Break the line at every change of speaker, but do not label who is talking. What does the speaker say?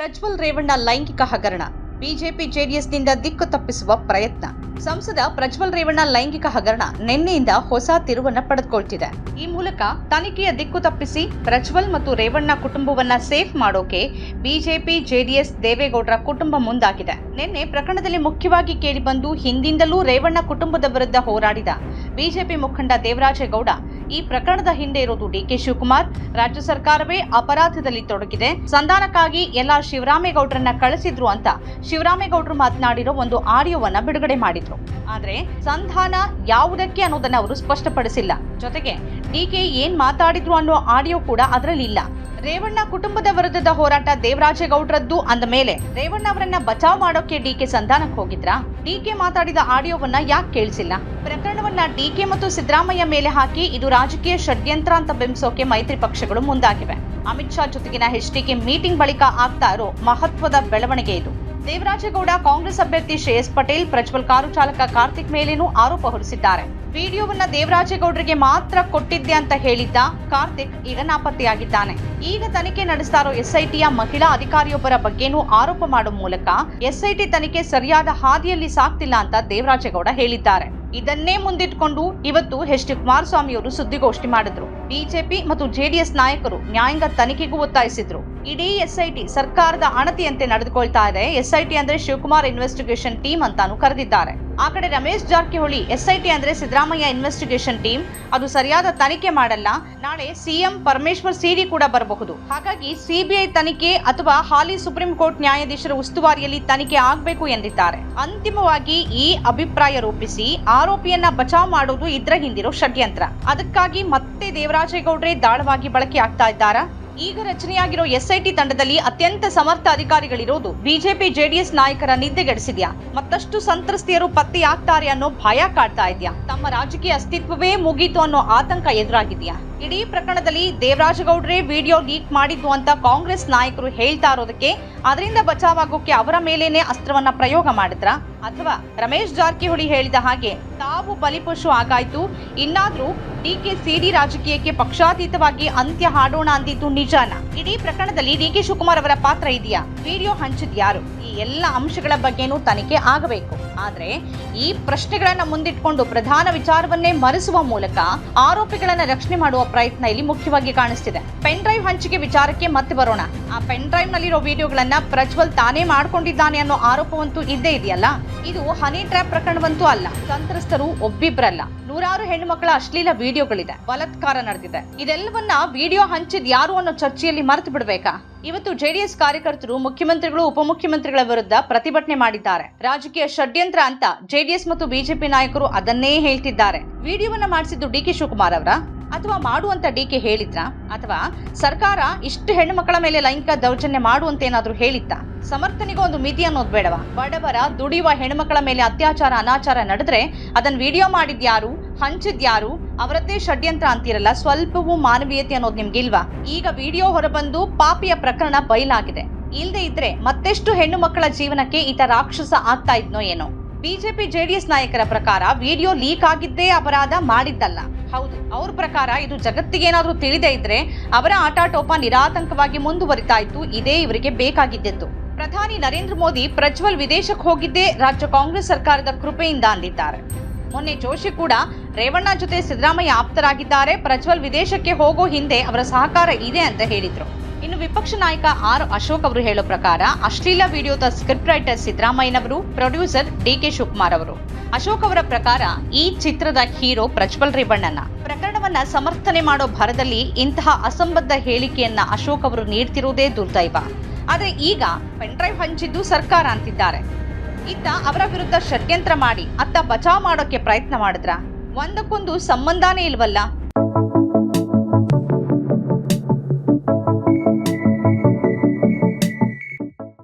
ಪ್ರಜ್ವಲ್ ರೇವಣ್ಣ ಲೈಂಗಿಕ ಹಗರಣ. ಬಿಜೆಪಿ ಜೆಡಿಎಸ್ನಿಂದ ದಿಕ್ಕು ತಪ್ಪಿಸುವ ಪ್ರಯತ್ನ. ಸಂಸದ ಪ್ರಜ್ವಲ್ ರೇವಣ್ಣ ಲೈಂಗಿಕ ಹಗರಣ ನಿನ್ನೆಯಿಂದ ಹೊಸ ತಿರುವನ್ನ ಪಡೆದುಕೊಳ್ತಿದೆ. ಈ ಮೂಲಕ ತನಿಖೆಯ ದಿಕ್ಕು ತಪ್ಪಿಸಿ ಪ್ರಜ್ವಲ್ ಮತ್ತು ರೇವಣ್ಣ ಕುಟುಂಬವನ್ನ ಸೇಫ್ ಮಾಡೋಕೆ ಬಿಜೆಪಿ, ಜೆಡಿಎಸ್, ದೇವೇಗೌಡರ ಕುಟುಂಬ ಮುಂದಾಗಿದೆ. ನಿನ್ನೆ ಪ್ರಕರಣದಲ್ಲಿ ಮುಖ್ಯವಾಗಿ ಕೇಳಿಬಂದು ಹಿಂದಿಂದಲೂ ರೇವಣ್ಣ ಕುಟುಂಬದ ವಿರುದ್ಧ ಹೋರಾಡಿದ ಬಿಜೆಪಿ ಮುಖಂಡ ದೇವರಾಜೇಗೌಡ ಈ ಪ್ರಕರಣದ ಹಿಂದೆ ಇರೋದು ಡಿಕೆ ಶಿವಕುಮಾರ್. ರಾಜ್ಯ ಸರ್ಕಾರವೇ ಅಪರಾಧದಲ್ಲಿ ತೊಡಗಿದೆ. ಸಂಧಾನಕ್ಕಾಗಿ ಎಲ್ಲ ಶಿವರಾಮೇಗೌಡರನ್ನ ಕಳಿಸಿದ್ರು ಅಂತ ಶಿವರಾಮೇಗೌಡರು ಮಾತನಾಡಿರೋ ಒಂದು ಆಡಿಯೋವನ್ನ ಬಿಡುಗಡೆ ಮಾಡಿದ್ರು. ಆದ್ರೆ ಸಂಧಾನ ಯಾವುದಕ್ಕೆ ಅನ್ನೋದನ್ನ ಅವರು ಸ್ಪಷ್ಟಪಡಿಸಿಲ್ಲ. ಜೊತೆಗೆ ಡಿಕೆ ಏನ್ ಮಾತಾಡಿದ್ರು ಅನ್ನೋ ಆಡಿಯೋ ಕೂಡ ಅದರಲ್ಲಿ ಇಲ್ಲ ರೇವಣ್ಣ ಕುಟುಂಬದ ವಿರುದ್ಧದ ಹೋರಾಟ ದೇವರಾಜೇಗೌಡರದ್ದು ಅಂದ ಮೇಲೆ ರೇವಣ್ಣ ಅವರನ್ನ ಬಚಾವ್ ಮಾಡೋಕೆ ಡಿಕೆ ಸಂಧಾನಕ್ಕೆ ಹೋಗಿದ್ರಾ? ಡಿಕೆ ಮಾತಾಡಿದ ಆಡಿಯೋವನ್ನ ಯಾಕೆ ಕೇಳಿಸಿಲ್ಲ? ಪ್ರಕರಣವನ್ನ ಡಿಕೆ ಮತ್ತು ಸಿದ್ದರಾಮಯ್ಯ ಮೇಲೆ ಹಾಕಿ ಇದು ರಾಜಕೀಯ ಷಡ್ಯಂತ್ರ ಅಂತ ಬಿಂಬಿಸೋಕೆ ಮೈತ್ರಿ ಪಕ್ಷಗಳು ಮುಂದಾಗಿವೆ. ಅಮಿತ್ ಶಾ ಜೊತೆಗಿನ ಎಚ್ಡಿಕೆ ಮೀಟಿಂಗ್ ಬಳಿಕ ಆಗ್ತಾ ಇರೋ ಮಹತ್ವದ ಬೆಳವಣಿಗೆ ಇದು. ದೇವರಾಜೇಗೌಡ ಕಾಂಗ್ರೆಸ್ ಅಭ್ಯರ್ಥಿ ಶ್ರೇಯಸ್ ಪಟೇಲ್, ಪ್ರಜ್ವಲ್ ಕಾರು ಚಾಲಕ ಕಾರ್ತಿಕ್ ಮೇಲೇನೂ ಆರೋಪ ಹೊರಿಸಿದ್ದಾರೆ. ವಿಡಿಯೋವನ್ನ ದೇವರಾಜೇಗೌಡರಿಗೆ ಮಾತ್ರ ಕೊಟ್ಟಿದ್ದೆ ಅಂತ ಹೇಳಿದ್ದ ಕಾರ್ತಿಕ್ ಈಗ ನಾಪತ್ತೆಯಾಗಿದ್ದಾನೆ. ಈಗ ತನಿಖೆ ನಡೆಸ್ತಾ ಇರೋ ಎಸ್ಐಟಿಯ ಮಹಿಳಾ ಅಧಿಕಾರಿಯೊಬ್ಬರ ಬಗ್ಗೆನೂ ಆರೋಪ ಮಾಡುವ ಮೂಲಕ ಎಸ್ಐಟಿ ತನಿಖೆ ಸರಿಯಾದ ಹಾದಿಯಲ್ಲಿ ಸಾಗ್ತಿಲ್ಲ ಅಂತ ದೇವರಾಜೇಗೌಡ ಹೇಳಿದ್ದಾರೆ. ಇದನ್ನೇ ಮುಂದಿಟ್ಕೊಂಡು ಇವತ್ತು ಎಚ್ ಡಿ ಕುಮಾರಸ್ವಾಮಿ ಅವರು ಸುದ್ದಿಗೋಷ್ಠಿ ಮಾಡಿದ್ರು. ಬಿಜೆಪಿ ಮತ್ತು ಜೆಡಿಎಸ್ ನಾಯಕರು ನ್ಯಾಯಾಂಗ ತನಿಖೆಗೂ ಒತ್ತಾಯಿಸಿದ್ರು. ಇಡೀ ಎಸ್ಐಟಿ ಸರ್ಕಾರದ ಅಣತಿಯಂತೆ ನಡೆದುಕೊಳ್ತಾ ಇದೆ. ಎಸ್ಐಟಿ ಅಂದ್ರೆ ಶಿವಕುಮಾರ್ ಇನ್ವೆಸ್ಟಿಗೇಷನ್ ಟೀಮ್ ಅಂತಾನು ಕರೆದಿದ್ದಾರೆ. ಆ ಕಡೆ ರಮೇಶ್ ಜಾರಕಿಹೊಳಿ, ಎಸ್ಐಟಿ ಅಂದ್ರೆ ಸಿದ್ದರಾಮಯ್ಯ ಇನ್ವೆಸ್ಟಿಗೇಷನ್ ಟೀಮ್ ಅದು ಸರಿಯಾದ ತನಿಖೆ ಮಾಡಲ್ಲ. ನಾಳೆ ಸಿಎಂ ಪರಮೇಶ್ವರ್ ಸಿಡಿ ಕೂಡ ಬರಬಹುದು. ಹಾಗಾಗಿ ಸಿಬಿಐ ತನಿಖೆ ಅಥವಾ ಹಾಲಿ ಸುಪ್ರೀಂ ಕೋರ್ಟ್ ನ್ಯಾಯಾಧೀಶರ ಉಸ್ತುವಾರಿಯಲ್ಲಿ ತನಿಖೆ ಆಗಬೇಕು ಎಂದಿದ್ದಾರೆ. ಅಂತಿಮವಾಗಿ ಈ ಅಭಿಪ್ರಾಯ ರೂಪಿಸಿ ಆರೋಪಿಯನ್ನ ಬಚಾವ್ ಮಾಡೋದು ಇದ್ರ ಹಿಂದಿರೋ ಷಡ್ಯಂತ್ರ. ಅದಕ್ಕಾಗಿ ಮತ್ತೆ ದೇವರಾಜೇಗೌಡ್ರೆ ದಾಳವಾಗಿ ಬಳಕೆ ಆಗ್ತಾ ಇದ್ದಾರಾ? ಈಗ ರಚನೆಯಾಗಿರೋ ಎಸ್ಐಟಿ ತಂಡದಲ್ಲಿ ಅತ್ಯಂತ ಸಮರ್ಥ ಅಧಿಕಾರಿಗಳಿರೋದು ಬಿಜೆಪಿ ಜೆಡಿಎಸ್ ನಾಯಕರ ನಿದ್ದೆಗೆಡಿಸಿದ್ಯಾ? ಮತ್ತಷ್ಟು ಸಂತ್ರಸ್ತೆಯರು ಪತ್ತೆಯಾಗ್ತಾರೆ ಅನ್ನೋ ಭಯ ಕಾಡ್ತಾ ಇದೆಯಾ? ತಮ್ಮ ರಾಜಕೀಯ ಅಸ್ತಿತ್ವವೇ ಮುಗೀತು ಅನ್ನೋ ಆತಂಕ ಎದುರಾಗಿದೆಯಾ? ಇಡೀ ಪ್ರಕರಣದಲ್ಲಿ ದೇವರಾಜಗೌಡ್ರೆ ವಿಡಿಯೋ ಲೀಕ್ ಮಾಡಿದ್ದು ಅಂತ ಕಾಂಗ್ರೆಸ್ ನಾಯಕರು ಹೇಳ್ತಾ ಇರೋದಕ್ಕೆ, ಅದರಿಂದ ಬಚಾವಾಗೋಕೆ ಅವರ ಮೇಲೇನೆ ಅಸ್ತ್ರವನ್ನ ಪ್ರಯೋಗ ಮಾಡಿದ್ರ? ಅಥವಾ ರಮೇಶ್ ಜಾರಕಿಹೊಳಿ ಹೇಳಿದ ಹಾಗೆ ತಾವು ಬಲಿಪಶು ಆಗಾಯ್ತು. ಇನ್ನಾದ್ರೂ ಡಿಕೆ ಸಿಡಿ ರಾಜಕೀಯಕ್ಕೆ ಪಕ್ಷಾತೀತವಾಗಿ ಅಂತ್ಯ ಹಾಡೋಣ ಅಂದಿದ್ದು ನಿಜಾನ. ಇಡೀ ಪ್ರಕರಣದಲ್ಲಿ ಡಿಕೆ ಶಿವಕುಮಾರ್ ಅವರ ಪಾತ್ರ ಇದೆಯಾ? ವಿಡಿಯೋ ಹಂಚಿದ್ ಯಾರು? ಈ ಎಲ್ಲ ಅಂಶಗಳ ಬಗ್ಗೆನೂ ತನಿಖೆ ಆಗಬೇಕು. ಆದರೆ ಈ ಪ್ರಶ್ನೆಗಳನ್ನು ಮುಂದಿಟ್ಕೊಂಡು ಪ್ರಧಾನ ವಿಚಾರವನ್ನೇ ಮರೆಸುವ ಮೂಲಕ ಆರೋಪಿಗಳನ್ನು ರಕ್ಷಣೆ ಮಾಡುವ ಪ್ರಯತ್ನ ಇಲ್ಲಿ ಮುಖ್ಯವಾಗಿ ಕಾಣಿಸ್ತಿದೆ. ಪೆನ್ ಡ್ರೈವ್ ಹಂಚಿಕೆ ವಿಚಾರಕ್ಕೆ ಮತ್ತೆ ಬರೋಣ. ಆ ಪೆನ್ ಡ್ರೈವ್ ನಲ್ಲಿರೋ ವಿಡಿಯೋಗಳನ್ನ ಪ್ರಜ್ವಲ್ ತಾನೇ ಮಾಡ್ಕೊಂಡಿದ್ದಾನೆ ಅನ್ನೋ ಆರೋಪವಂತೂ ಇದ್ದೇ ಇದೆಯಲ್ಲ? ಇದು ಹನಿ ಟ್ರ್ಯಾಪ್ ಪ್ರಕರಣವಂತೂ ಅಲ್ಲ. ಸಂತ್ರಸ್ತರು ಒಬ್ಬಿಬ್ರಲ್ಲ. ನೂರಾರು ಹೆಣ್ಣು ಮಕ್ಕಳ ಅಶ್ಲೀಲ ವಿಡಿಯೋಗಳಿದೆ, ಬಲತ್ಕಾರ ನಡೆದಿದೆ. ಇದೆಲ್ಲವನ್ನ ವಿಡಿಯೋ ಹಂಚಿದ್ ಯಾರು ಅನ್ನೋ ಚರ್ಚೆಯಲ್ಲಿ ಮರೆತು ಬಿಡ್ಬೇಕಾ? ಇವತ್ತು ಜೆಡಿಎಸ್ ಕಾರ್ಯಕರ್ತರು, ಮುಖ್ಯಮಂತ್ರಿಗಳು, ಉಪಮುಖ್ಯಮಂತ್ರಿಗಳ ವಿರುದ್ಧ ಪ್ರತಿಭಟನೆ ಮಾಡಿದ್ದಾರೆ. ರಾಜಕೀಯ ಷಡ್ಯಂತ್ರ ಅಂತ ಜೆಡಿಎಸ್ ಮತ್ತು ಬಿಜೆಪಿ ನಾಯಕರು ಅದನ್ನೇ ಹೇಳ್ತಿದ್ದಾರೆ. ವಿಡಿಯೋವನ್ನ ಮಾಡಿಸಿದ್ದು ಡಿ ಕೆ ಶಿವಕುಮಾರ್ ಅವರ? ಅಥವಾ ಮಾಡುವಂತ ಡಿ ಕೆ ಹೇಳಿದ್ರ? ಅಥವಾ ಸರ್ಕಾರ ಇಷ್ಟು ಹೆಣ್ಣು ಮಕ್ಕಳ ಮೇಲೆ ಲೈಂಗಿಕ ದೌರ್ಜನ್ಯ ಮಾಡುವಂತ ಏನಾದ್ರೂ ಹೇಳಿತ್ತ? ಸಮರ್ಥನೆಗೆ ಒಂದು ಮಿತಿ ಅನ್ನೋದು ಬೇಡವಾ? ಬಡವರ ದುಡಿಯುವ ಹೆಣ್ಣುಮಕ್ಕಳ ಮೇಲೆ ಅತ್ಯಾಚಾರ, ಅನಾಚಾರ ನಡೆದ್ರೆ ಅದನ್ನ ವಿಡಿಯೋ ಮಾಡಿದ್ಯಾರು ಹಂಚಿದ್ಯಾರು? ಅವರದ್ದೇ ಷಡ್ಯಂತ್ರ ಅಂತೀರಲ್ಲ, ಸ್ವಲ್ಪವೂ ಮಾನವೀಯತೆ ಅನ್ನೋದು ನಿಮ್ಗಿಲ್ವಾ ಈಗ ವಿಡಿಯೋ ಹೊರಬಂದು ಪಾಪಿಯ ಪ್ರಕರಣ ಬಯಲಾಗಿದೆ. ಇಲ್ಲದೆ ಇದ್ರೆ ಮತ್ತೆಷ್ಟು ಹೆಣ್ಣು ಮಕ್ಕಳ ಜೀವನಕ್ಕೆ ಈತ ರಾಕ್ಷಸ ಆಗ್ತಾ ಇದ್ನೋ ಏನೋ? ಬಿಜೆಪಿ ಜೆಡಿಎಸ್ ನಾಯಕರ ಪ್ರಕಾರ ವಿಡಿಯೋ ಲೀಕ್ ಆಗಿದ್ದೇ ಅಪರಾಧ ಮಾಡಿದ್ದಲ್ಲ. ಹೌದು, ಅವ್ರ ಪ್ರಕಾರ ಇದು ಜಗತ್ತಿಗೆ ಏನಾದ್ರೂ ತಿಳಿದೇ ಇದ್ರೆ ಅವರ ಆಟಾಟೋಪ ನಿರಾತಂಕವಾಗಿ ಮುಂದುವರಿತಾ ಇತ್ತು. ಇದೇ ಇವರಿಗೆ ಬೇಕಾಗಿದ್ದಿತ್ತು ಪ್ರಧಾನಿ ನರೇಂದ್ರ ಮೋದಿ ಪ್ರಜ್ವಲ್ ವಿದೇಶಕ್ಕೆ ಹೋಗಿದ್ದೇ ರಾಜ್ಯ ಕಾಂಗ್ರೆಸ್ ಸರ್ಕಾರದ ಕೃಪೆಯಿಂದ ಅಂದಿದ್ದಾರೆ. ಮೊನ್ನೆ ಜೋಶಿ ಕೂಡ ರೇವಣ್ಣ ಜೊತೆ ಸಿದ್ದರಾಮಯ್ಯ ಆಪ್ತರಾಗಿದ್ದಾರೆ. ಪ್ರಜ್ವಲ್ ವಿದೇಶಕ್ಕೆ ಹೋಗೋ ಹಿಂದೆ ಅವರ ಸಹಕಾರ ಇದೆ ಅಂತ ಹೇಳಿದ್ರು. ಇನ್ನು ವಿಪಕ್ಷ ನಾಯಕ ಆರ್ ಅಶೋಕ್ ಅವರು ಹೇಳೋ ಪ್ರಕಾರ ಅಶ್ಲೀಲ ವಿಡಿಯೋದ ಸ್ಕ್ರಿಪ್ಟ್ ರೈಟರ್ ಸಿದ್ದರಾಮಯ್ಯನವರು, ಪ್ರೊಡ್ಯೂಸರ್ ಡಿ ಕೆ ಶಿವಕುಮಾರ್ ಅವರು. ಅಶೋಕ್ ಅವರ ಪ್ರಕಾರ ಈ ಚಿತ್ರದ ಹೀರೋ ಪ್ರಜ್ವಲ್ ರೇವಣ್ಣನ. ಪ್ರಕರಣವನ್ನ ಸಮರ್ಥನೆ ಮಾಡೋ ಭರದಲ್ಲಿ ಇಂತಹ ಅಸಂಬದ್ಧ ಹೇಳಿಕೆಯನ್ನ ಅಶೋಕ್ ಅವರು ನೀಡ್ತಿರುವುದೇ ದುರ್ದೈವ. ಆದ್ರೆ ಈಗ ಪೆನ್ಡ್ರೈವ್ ಹಂಚಿದ್ದು ಸರ್ಕಾರ ಅಂತಿದ್ದಾರೆ. ಇತ್ತ ಅವರ ವಿರುದ್ಧ ಷಡ್ಯಂತ್ರ ಮಾಡಿ ಅತ್ತ ಬಚಾವ್ ಮಾಡೋಕೆ ಪ್ರಯತ್ನ ಮಾಡಿದ್ರ? ಒಂದಕ್ಕೊಂದು ಸಂಬಂಧನೇ ಇಲ್ವಲ್ಲ?